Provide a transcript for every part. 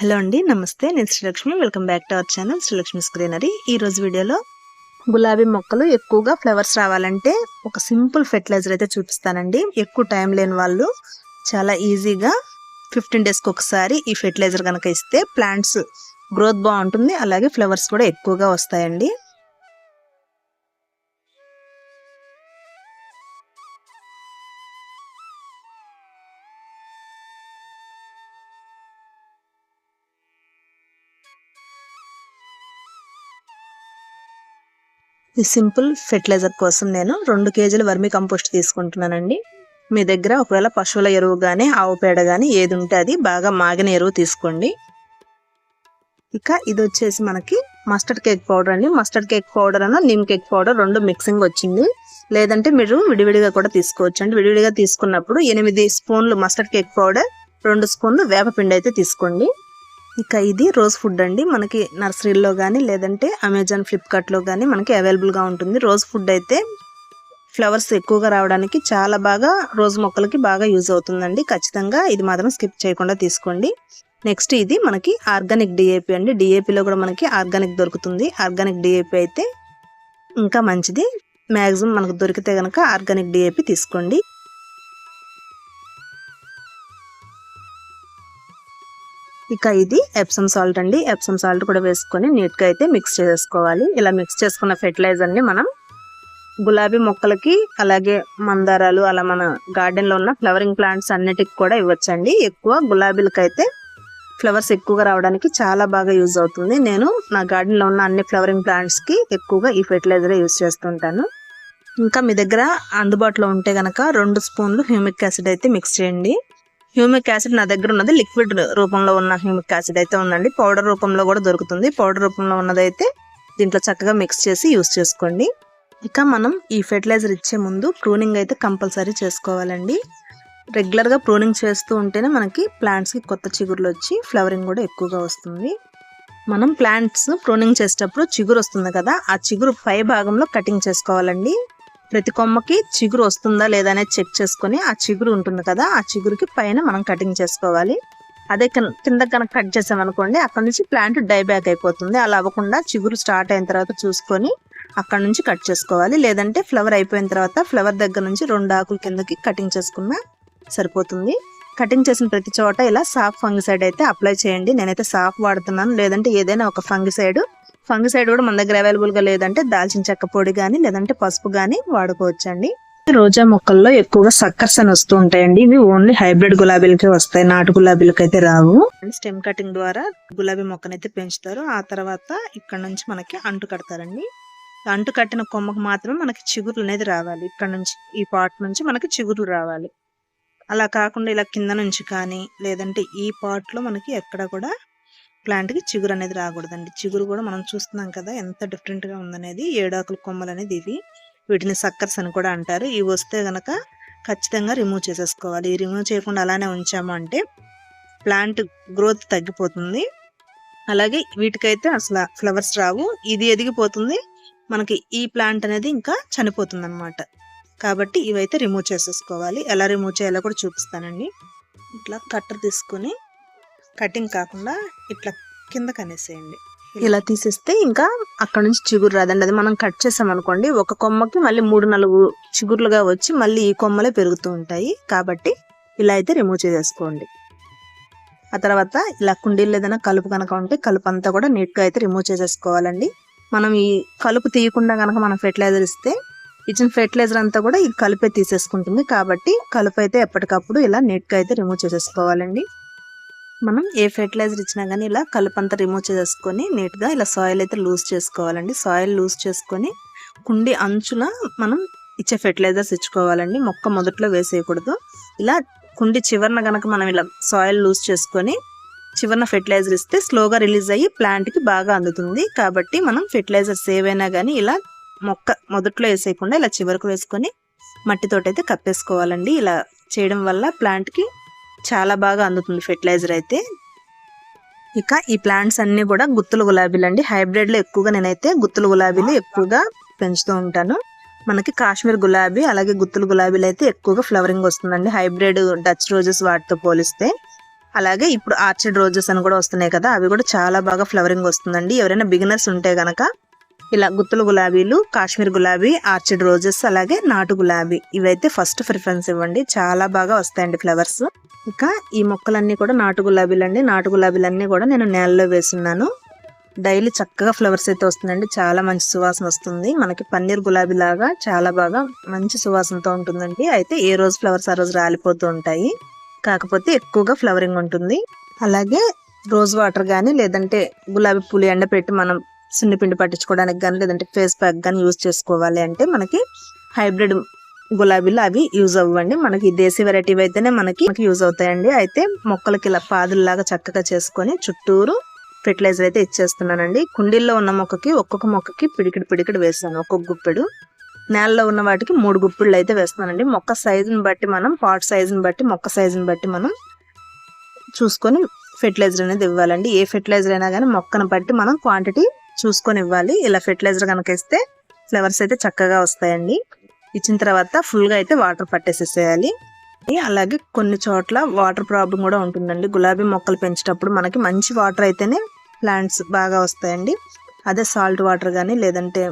Hello అండి నమస్తే. నేను Srilakshmi. Welcome back to our channel Srilakshmi స్క్రీనరీ ఈ రోజు వీడియోలో గులాబీ మొక్కలు ఎక్కువగా ఫ్లవర్స్ రావాలంటే ఒక సింపుల్ ఫెర్టిలైజర్ అయితే చూపిస్తానండి. ఎక్కువ టైం లేని వాళ్ళు చాలా ఈజీగా ఫిఫ్టీన్ డేస్కి ఒకసారి ఈ ఫెర్టిలైజర్ కనుక ఇస్తే ప్లాంట్స్ గ్రోత్ బాగుంటుంది. అలాగే ఫ్లవర్స్ కూడా ఎక్కువగా వస్తాయండి. ఈ సింపుల్ ఫెర్టిలైజర్ కోసం నేను రెండు కేజీల వర్మి కంపోస్ట్ తీసుకుంటున్నానండి. మీ దగ్గర ఒకవేళ పశువుల ఎరువు కానీ ఆవు పేడ కానీ ఏది ఉంటే అది బాగా మాగిన ఎరువు తీసుకోండి. ఇక ఇది వచ్చేసి మనకి మస్టర్డ్ కేక్ పౌడర్ అండి. మస్టర్డ్ కేక్ పౌడర్ అన్న నిమ్ కేక్ పౌడర్ రెండు మిక్సింగ్ వచ్చింది. లేదంటే మీరు విడివిడిగా కూడా తీసుకోవచ్చు అండి. విడివిడిగా తీసుకున్నప్పుడు ఎనిమిది స్పూన్లు మస్టర్డ్ కేక్ పౌడర్ రెండు స్పూన్లు వేపపిండి అయితే తీసుకోండి. ఇక ఇది రోజ్ ఫుడ్ అండి. మనకి నర్సరీలో కానీ లేదంటే అమెజాన్ ఫ్లిప్కార్ట్లో కానీ మనకి అవైలబుల్గా ఉంటుంది. రోజ్ ఫుడ్ అయితే ఫ్లవర్స్ ఎక్కువగా రావడానికి చాలా బాగా రోజ్ మొక్కలకి బాగా యూజ్ అవుతుందండి. ఖచ్చితంగా ఇది మాత్రం స్కిప్ చేయకుండా తీసుకోండి. నెక్స్ట్ ఇది మనకి ఆర్గానిక్ డిఏపి అండి. డిఏపిలో కూడా మనకి ఆర్గానిక్ దొరుకుతుంది. ఆర్గానిక్ డిఏపి అయితే ఇంకా మంచిది. మ్యాక్సిమం మనకు దొరికితే కనుక ఆర్గానిక్ డిఏపి తీసుకోండి. ఇక ఇది ఎప్సమ్ సాల్ట్ అండి. ఎప్సమ్ సాల్ట్ కూడా వేసుకొని నీట్గా అయితే మిక్స్ చేసుకోవాలి. ఇలా మిక్స్ చేసుకున్న ఫెర్టిలైజర్ని మనం గులాబీ మొక్కలకి అలాగే మందారాలు అలా మన గార్డెన్లో ఉన్న ఫ్లవరింగ్ ప్లాంట్స్ అన్నిటికి కూడా ఇవ్వచ్చండి. ఎక్కువ గులాబీలకైతే ఫ్లవర్స్ ఎక్కువగా రావడానికి చాలా బాగా యూజ్ అవుతుంది. నేను నా గార్డెన్లో ఉన్న అన్ని ఫ్లవరింగ్ ప్లాంట్స్కి ఎక్కువగా ఈ ఫెర్టిలైజరే యూజ్ చేస్తుంటాను. ఇంకా మీ దగ్గర అందుబాటులో ఉంటే కనుక రెండు స్పూన్లు హ్యూమిక్ యాసిడ్ అయితే మిక్స్ చేయండి. హ్యూమిక్ యాసిడ్ నా దగ్గర ఉన్నది లిక్విడ్ రూపంలో ఉన్న హ్యూమిక్ యాసిడ్ అయితే ఉందండి. పౌడర్ రూపంలో కూడా దొరుకుతుంది. పౌడర్ రూపంలో ఉన్నదైతే దీంట్లో చక్కగా మిక్స్ చేసి యూస్ చేసుకోండి. ఇక మనం ఈ ఫెర్టిలైజర్ ఇచ్చే ముందు ప్రూనింగ్ అయితే కంపల్సరీ చేసుకోవాలండి. రెగ్యులర్గా ప్రూనింగ్ చేస్తూ ఉంటేనే మనకి ప్లాంట్స్కి కొత్త చిగురులు వచ్చి ఫ్లవరింగ్ కూడా ఎక్కువగా వస్తుంది. మనం ప్లాంట్స్ ప్రూనింగ్ చేసేటప్పుడు చిగురు వస్తుంది కదా ఆ చిగురు పై భాగంలో కటింగ్ చేసుకోవాలండి. ప్రతి కొమ్మకి చిగురు వస్తుందా లేదా అనేది చెక్ చేసుకొని ఆ చిగురు ఉంటుంది కదా ఆ చిగురుకి పైన మనం కటింగ్ చేసుకోవాలి. అదే కింద కనుక కట్ చేసామనుకోండి అక్కడ నుంచి ప్లాంట్ డైబ్యాక్ అయిపోతుంది. అలా అవ్వకుండా చిగురు స్టార్ట్ అయిన తర్వాత చూసుకొని అక్కడ నుంచి కట్ చేసుకోవాలి. లేదంటే ఫ్లవర్ అయిపోయిన తర్వాత ఫ్లవర్ దగ్గర నుంచి రెండు ఆకుల కిందకి కటింగ్ చేసుకున్నా సరిపోతుంది. కటింగ్ చేసిన ప్రతి చోట ఇలా సాఫ్ ఫంగిసైడ్ అయితే అప్లై చేయండి. నేనైతే సాఫ్ వాడుతున్నాను. లేదంటే ఏదైనా ఒక ఫంగిసైడ్ ఫంగిసైడ్ కూడా మన దగ్గర అవైలబుల్గా లేదంటే దాల్చిన చెక్క పొడి కానీ లేదంటే పసుపు కానీ వాడుకోవచ్చండి. రోజా మొక్కల్లో ఎక్కువగా సక్కర్స్ అని వస్తూ ఉంటాయండి. ఇవి ఓన్లీ హైబ్రిడ్ గులాబీలకే వస్తాయి. నాటు గులాబీలకి అయితే రావు. స్టెమ్ కటింగ్ ద్వారా గులాబీ మొక్కనైతే పెంచుతారు. ఆ తర్వాత ఇక్కడ నుంచి మనకి అంటు కడతారండి. అంటు కట్టిన కొమ్మకు మాత్రం మనకి చిగురులు అనేది రావాలి. ఇక్కడ నుంచి ఈ పాట్ నుంచి మనకి చిగురు రావాలి. అలా కాకుండా ఇలా కింద నుంచి కానీ లేదంటే ఈ పాట్లో మనకి ఎక్కడ కూడా ప్లాంట్కి చిగురు అనేది రాకూడదండి. చిగురు కూడా మనం చూస్తున్నాం కదా ఎంత డిఫరెంట్గా ఉందనేది. ఏడాకుల కొమ్మలు అనేది ఇవి. వీటిని సక్కర్స్ అని కూడా అంటారు. ఇవి వస్తే కనుక ఖచ్చితంగా రిమూవ్ చేసేసుకోవాలి. రిమూవ్ చేయకుండా అలానే ఉంచాము అంటే ప్లాంట్ గ్రోత్ తగ్గిపోతుంది. అలాగే వీటికైతే అసలు ఫ్లవర్స్ రావు. ఇది ఎదిగిపోతుంది. మనకి ఈ ప్లాంట్ అనేది ఇంకా చనిపోతుంది అనమాట కాబట్టి ఇవైతే రిమూవ్ చేసేసుకోవాలి. ఎలా రిమూవ్ చేయాలో కూడా చూపిస్తానండి. ఇట్లా కట్టర్ తీసుకొని కటింగ్ కాకుండా ఇట్లా కింద కనేసేయండి. ఇలా తీసేస్తే ఇంకా అక్కడ నుంచి చిగురు రాదండి. అది మనం కట్ చేసాం అనుకోండి ఒక కొమ్మకి మళ్ళీ మూడు నాలుగు చిగుర్లుగా వచ్చి మళ్ళీ ఈ కొమ్మలే పెరుగుతూ ఉంటాయి. కాబట్టి ఇలా అయితే రిమూవ్ చేసేసుకోండి. ఆ తర్వాత ఇలా కుండీలు ఏదైనా కలుపు కనుక ఉంటే కలుపు అంతా కూడా నీట్గా అయితే రిమూవ్ చేసేసుకోవాలండి. మనం ఈ కలుపు తీయకుండా కనుక మనం ఫెర్టిలైజర్ ఇస్తే ఇచ్చిన ఫెర్టిలైజర్ అంతా కూడా ఈ కలుపే తీసేసుకుంటుంది. కాబట్టి కలుపు అయితే ఎప్పటికప్పుడు ఇలా నీట్గా అయితే రిమూవ్ చేసేసుకోవాలండి. మనం ఏ ఫెర్టిలైజర్ ఇచ్చినా కానీ ఇలా కలుపంతా రిమూవ్ చేసుకొని నీట్గా ఇలా సాయిల్ అయితే లూజ్ చేసుకోవాలండి. సాయిల్ లూజ్ చేసుకొని కుండి అంచున మనం ఇచ్చే ఫెర్టిలైజర్స్ ఇచ్చుకోవాలండి. మొక్క మొదట్లో వేసేయకూడదు. ఇలా కుండి చివరన కనుక మనం ఇలా సాయిల్ లూజ్ చేసుకొని చివరన ఫెర్టిలైజర్ ఇస్తే స్లోగా రిలీజ్ అయ్యి ప్లాంట్కి బాగా అందుతుంది. కాబట్టి మనం ఫెర్టిలైజర్స్ ఏవైనా కానీ ఇలా మొక్క మొదట్లో వేసేయకుండా ఇలా చివరకు వేసుకొని మట్టితోటైతే కప్పేసుకోవాలండి. ఇలా చేయడం వల్ల ప్లాంట్కి చాలా బాగా అందుతుంది ఫెర్టిలైజర్ అయితే. ఇక ఈ ప్లాంట్స్ అన్నీ కూడా గుత్తుల గులాబీలు అండి. హైబ్రిడ్లో ఎక్కువగా నేనైతే గుత్తుల గులాబీలు ఎక్కువగా పెంచుతూ ఉంటాను. మనకి కాశ్మీర్ గులాబీ అలాగే గుత్తుల గులాబీలు అయితే ఎక్కువగా ఫ్లవరింగ్ వస్తుందండి. హైబ్రిడ్ డచ్ రోజెస్ వాటితో పోలిస్తే. అలాగే ఇప్పుడు ఆర్చిడ్ రోజెస్ అని కూడా వస్తున్నాయి కదా అవి కూడా చాలా బాగా ఫ్లవరింగ్ వస్తుందండి. ఎవరైనా బిగినర్స్ ఉంటే కనుక ఇలా గుత్తుల గులాబీలు కాశ్మీర్ గులాబీ ఆర్చిడ్ రోజెస్ అలాగే నాటు గులాబీ. ఇవైతే ఫస్ట్ ప్రిఫరెన్స్ ఇవ్వండి. చాలా బాగా వస్తాయండి ఫ్లవర్స్. ఇంకా ఈ మొక్కలన్నీ కూడా నాటు గులాబీలు అండి నాటు గులాబీలన్నీ కూడా నేను నేలలో వేసున్నాను. డైలీ చక్కగా ఫ్లవర్స్ అయితే వస్తుందండి. చాలా మంచి సువాసన వస్తుంది. మనకి పన్నీర్ గులాబీ లాగా చాలా బాగా మంచి సువాసనతో ఉంటుందండి. అయితే ఏ రోజు ఫ్లవర్స్ ఆ రోజు రాలిపోతూ ఉంటాయి. కాకపోతే ఎక్కువగా ఫ్లవరింగ్ ఉంటుంది. అలాగే రోజ్ వాటర్ కానీ లేదంటే గులాబీ పూలు ఎండపెట్టి మనం సున్నిపిండి పట్టించుకోవడానికి కానీ లేదంటే ఫేస్ ప్యాక్ కానీ యూజ్ చేసుకోవాలి అంటే మనకి హైబ్రిడ్ గులాబీలు అవి యూజ్ అవ్వండి. మనకి దేశీ వెరైటీ అయితేనే మనకి యూజ్ అవుతాయండి. అయితే మొక్కలకి ఇలా పాదుల్లాగా చక్కగా చేసుకొని చుట్టూరు ఫెర్టిలైజర్ అయితే ఇచ్చేస్తున్నానండి. కుండీల్లో ఉన్న మొక్కకి ఒక్కొక్క మొక్కకి పిడికిడి పిడికిడి వేస్తాను. ఒక్కొక్క గుప్పెడు. నేలలో ఉన్న వాటికి మూడు గుప్పిళ్ళు అయితే వేస్తానండి. మొక్క సైజుని బట్టి మనం పాట్ సైజుని బట్టి మొక్క సైజుని బట్టి మనం చూసుకొని ఫెర్టిలైజర్ అనేది ఇవ్వాలండి. ఏ ఫెర్టిలైజర్ అయినా కానీ మొక్కను బట్టి మనం క్వాంటిటీ చూసుకొని ఇవ్వాలి ఇలా ఫెర్టిలైజర్ కనుక ఇస్తే ఫ్లవర్స్ అయితే చక్కగా వస్తాయండి. ఇచ్చిన తర్వాత ఫుల్గా అయితే వాటర్ పట్టేసేసేయాలి. అలాగే కొన్ని చోట్ల వాటర్ ప్రాబ్లం కూడా ఉంటుందండి. గులాబీ మొక్కలు పెంచేటప్పుడు మనకి మంచి వాటర్ అయితేనే ప్లాంట్స్ బాగా వస్తాయండి. అదే సాల్ట్ వాటర్ కానీ లేదంటే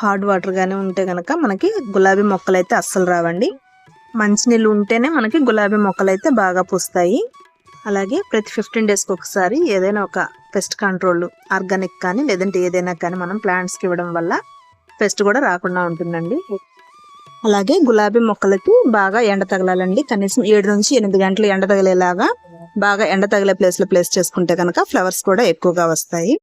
హార్డ్ వాటర్ కానీ ఉంటే కనుక మనకి గులాబీ మొక్కలు అయితే అస్సలు రావండి. మంచినీళ్ళు ఉంటేనే మనకి గులాబీ మొక్కలు అయితే బాగా పూస్తాయి. అలాగే ప్రతి ఫిఫ్టీన్ డేస్కి ఒకసారి ఏదైనా ఒక పెస్ట్ కంట్రోల్ ఆర్గానిక్ కానీ లేదంటే ఏదైనా కానీ మనం ప్లాంట్స్కి ఇవ్వడం వల్ల పెస్ట్ కూడా రాకుండా ఉంటుందండి. అలాగే గులాబీ మొక్కలకి బాగా ఎండ తగలాలండి. కనీసం ఏడు నుంచి ఎనిమిది గంటలు ఎండ తగిలేలాగా బాగా ఎండ తగిలే ప్లేస్లో ప్లేస్ చేసుకుంటే కనుక ఫ్లవర్స్ కూడా ఎక్కువగా వస్తాయి.